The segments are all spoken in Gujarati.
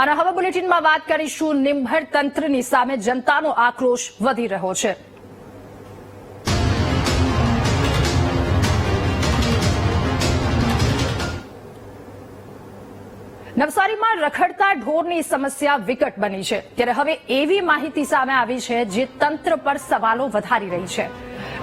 અને હવે બુલેટિનમાં વાત કરીશું નિંભર તંત્રની સામે જનતાનો આક્રોશ વધી રહ્યો છે. નવસારીમાં રખડતા ઢોરની સમસ્યા વિકટ બની છે. ત્યારે હવે એવી માહિતી સામે આવી છે જે તંત્ર પર સવાલો વધારી રહી છે.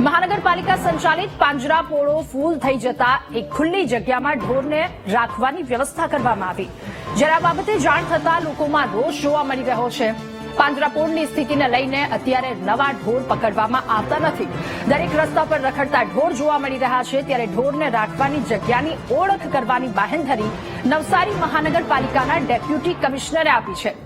મહાનગરપાલિકા સંચાલિત પાંજરાપોળો ફૂલ થઈ જતા એક ખુલ્લી જગ્યામાં ઢોરને રાખવાની વ્યવસ્થા કરવામાં આવી. જ્યારે બાબતે જાણ થતા લોકોમાં રોષ જોવા મળી રહ્યો છે. પાંજરાપોળની સ્થિતિને લઈને અત્યારે નવા ઢોર પકડવામાં આવતા નથી. દરેક રસ્તા પર રખડતા ઢોર જોવા મળી રહ્યા છે. ત્યારે ઢોરને રાખવાની જગ્યાની ઓળખ કરવાની બાહેંધરી નવસારી મહાનગરપાલિકાના ડેપ્યુટી કમિશનરે આપી છે.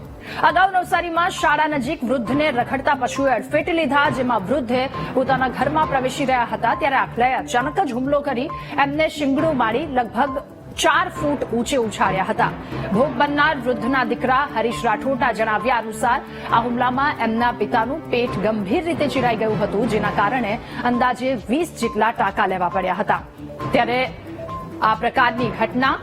અગાઉ નવસારીમાં શાળા નજીક વૃદ્ધને રખડતા પશુએ અડફેટે લીધા, જેમાં વૃદ્ધે પોતાના ઘરમાં પ્રવેશી રહ્યા હતા. ત્યારે આખલાએ અચાનક જ હુમલો કરી એમને શિંગડું મારી લગભગ ચાર ફૂટ ઊંચે ઉછાળ્યા હતા. ભોગ બનનાર વૃદ્ધના દીકરા હરીશ રાઠોડના જણાવ્યા અનુસાર, આ હુમલામાં એમના પિતાનું પેટ ગંભીર રીતે ચીરાઈ ગયું હતું, જેના કારણે અંદાજે વીસ જેટલા ટાંકા લેવા પડ્યા હતા. ત્યારે આ પ્રકારની ઘટના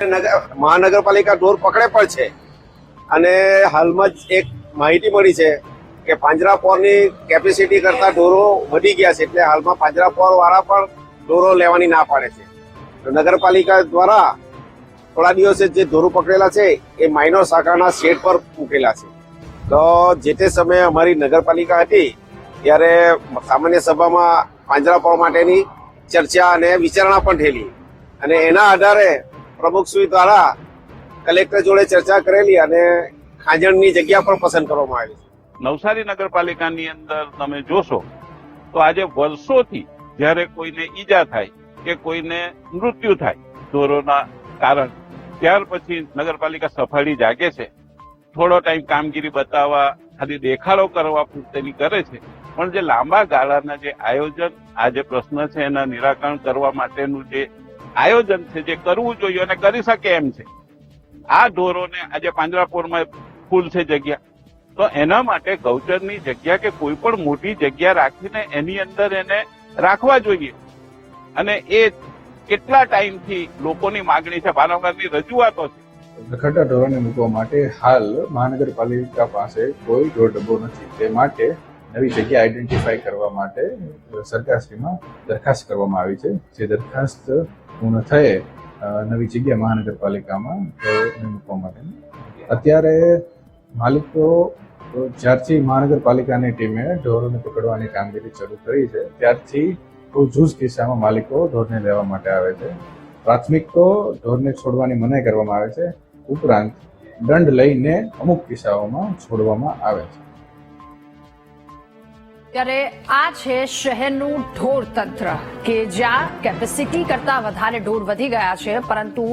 મહાનગરપાલિકા ઢોર પકડે પણ છે. અને હાલમાં જ એક માહિતી મળી છે કે પાંજરાપોરની કેપેસિટી કરતા ઢોરો વધી ગયા છે, એટલે હાલમાં પાંજરાપોર વાળા પણ ઢોરો લેવાની ના પાડે છે. નગરપાલિકા દ્વારા થોડા દિવસે જે ઢોરો પકડેલા છે, એ માઇનોર શાખાના શેડ પર મૂકેલા છે. તો જે તે સમયે અમારી નગરપાલિકા હતી, ત્યારે સામાન્ય સભામાં પાંજરાપોળ માટેની ચર્ચા અને વિચારણા પણ થયેલી. અને એના આધારે પ્રમુખશ્રી દ્વારા કલેક્ટર જોડે ચર્ચા કરેલી અને ખાંજણની જગ્યા પણ પસંદ કરવામાં આવી નવસારી નગરપાલિકાની અંદર તમે જોશો, તો આજે વર્ષોથી જ્યારે કોઈને ઈજા થાય કે કોઈને મૃત્યુ થાય ઢોરોના કારણ, ત્યાર પછી નગરપાલિકા સફાળી જાગે છે. થોડો ટાઈમ કામગીરી બતાવવા, ખાલી દેખાડો કરવા પૂરતેની કરે છે. પણ જે લાંબા ગાળાના જે આયોજન, આ જે પ્રશ્ન છે એના નિરાકરણ કરવા માટેનું જે આયોજન છે, જે કરવું જોઈએ અને કરી શકે એમ છે. આ ઢોરોને આજે પાંજરાપોરમાં ફૂલ છે જગ્યા. તો એના માટે ગૌચરની જગ્યા કે કોઈ પણ મોટી જગ્યા રાખીને એની અંદર એને રાખવા જોઈએ. અને એ કેટલા ટાઈમથી લોકોની માગણી છે, ભાવનગરની રજૂઆતો છે. રખડતા ઢોરોને મૂકવા માટે હાલ મહાનગરપાલિકા પાસે કોઈ ઢોર ડબ્બો નથી. તે માટે નવી જગ્યા આઈડેન્ટિફાઈ કરવા માટે સરકારશ્રીમાં દરખાસ્ત કરવામાં આવી છે. જે દરખાસ્ત પૂર્ણ થયે નવી જગ્યા મહાનગરપાલિકામાં ઢોરને મૂકવા માટે. અત્યારે માલિકો જ્યારથી મહાનગરપાલિકાની ટીમે ઢોરોને પકડવાની કામગીરી શરૂ કરી છે, ત્યારથી બહુ જૂજ કિસ્સામાં માલિકો ઢોરને લેવા માટે આવે છે. પ્રાથમિક તો ઢોરને છોડવાની મનાઈ કરવામાં આવે છે, ઉપરાંત દંડ લઈને અમુક કિસ્સાઓમાં છોડવામાં આવે છે. ત્યારે આ છે શહેરનું ઢોર તંત્ર કે જ્યાં કેપેસિટી કરતા વધારે ઢોર વધી ગયા છે, પરંતુ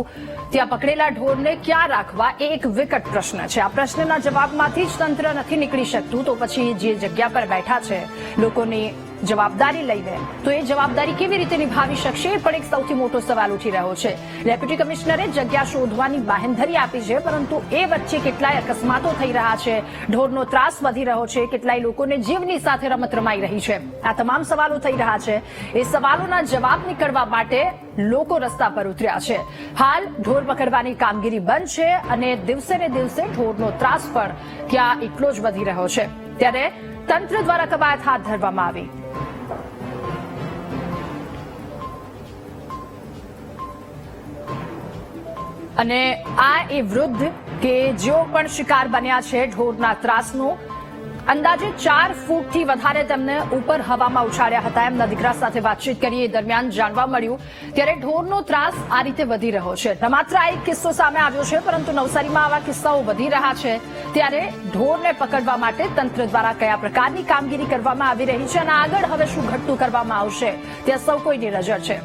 ત્યાં પકડેલા ઢોરને ક્યાં રાખવા એ એક વિકટ પ્રશ્ન છે. આ પ્રશ્નના જવાબમાંથી જ તંત્ર નથી નીકળી શકતું. તો પછી જે જગ્યા પર બેઠા છે, લોકોની જવાબદારી લઈને તો એ જવાબદારી કેવી રીતે નિભાવી શકશે એ પણ એક સૌથી મોટો સવાલ ઉઠી રહ્યો છે. ડેપ્યુટી કમિશનરે જગ્યા શોધવાની બાહેંધરી આપી છે, પરંતુ એ વચ્ચે કેટલાય અકસ્માતો થઈ રહ્યા છે. ઢોરનો ત્રાસ વધી રહ્યો છે, કેટલાય લોકોને જીવની સાથે રમત રમાઈ રહી છે. આ તમામ સવાલો થઈ રહ્યા છે. એ સવાલોના જવાબ નીકળવા માટે લોકો રસ્તા પર ઉતર્યા છે. હાલ ઢોર પકડવાની કામગીરી બંધ છે અને દિવસે ને દિવસે ઢોરનો ત્રાસ પણ ત્યાં એટલો જ વધી રહ્યો છે. ત્યારે તંત્ર દ્વારા કવાયત હાથ ધરવામાં આવી. અને આ એ વૃદ્ધ કે જેઓ પણ શિકાર બન્યા છે ઢોરના ત્રાસનો, અંદાજે ચાર ફૂટથી વધારે તેમને ઉપર હવામાં ઉછાળ્યા હતા. એમના દીકરા સાથે વાતચીત કરી એ દરમિયાન જાણવા મળ્યું ત્યારે ઢોરનો ત્રાસ આ રીતે વધી રહ્યો છે. માત્ર આ એક કિસ્સો સામે આવ્યો છે, પરંતુ નવસારીમાં આવા કિસ્સાઓ વધી રહ્યા છે. ત્યારે ઢોરને પકડવા માટે તંત્ર દ્વારા કયા પ્રકારની કામગીરી કરવામાં આવી રહી છે અને આગળ હવે શું ઘટતું કરવામાં આવશે, ત્યાં સૌ કોઈની નજર છે.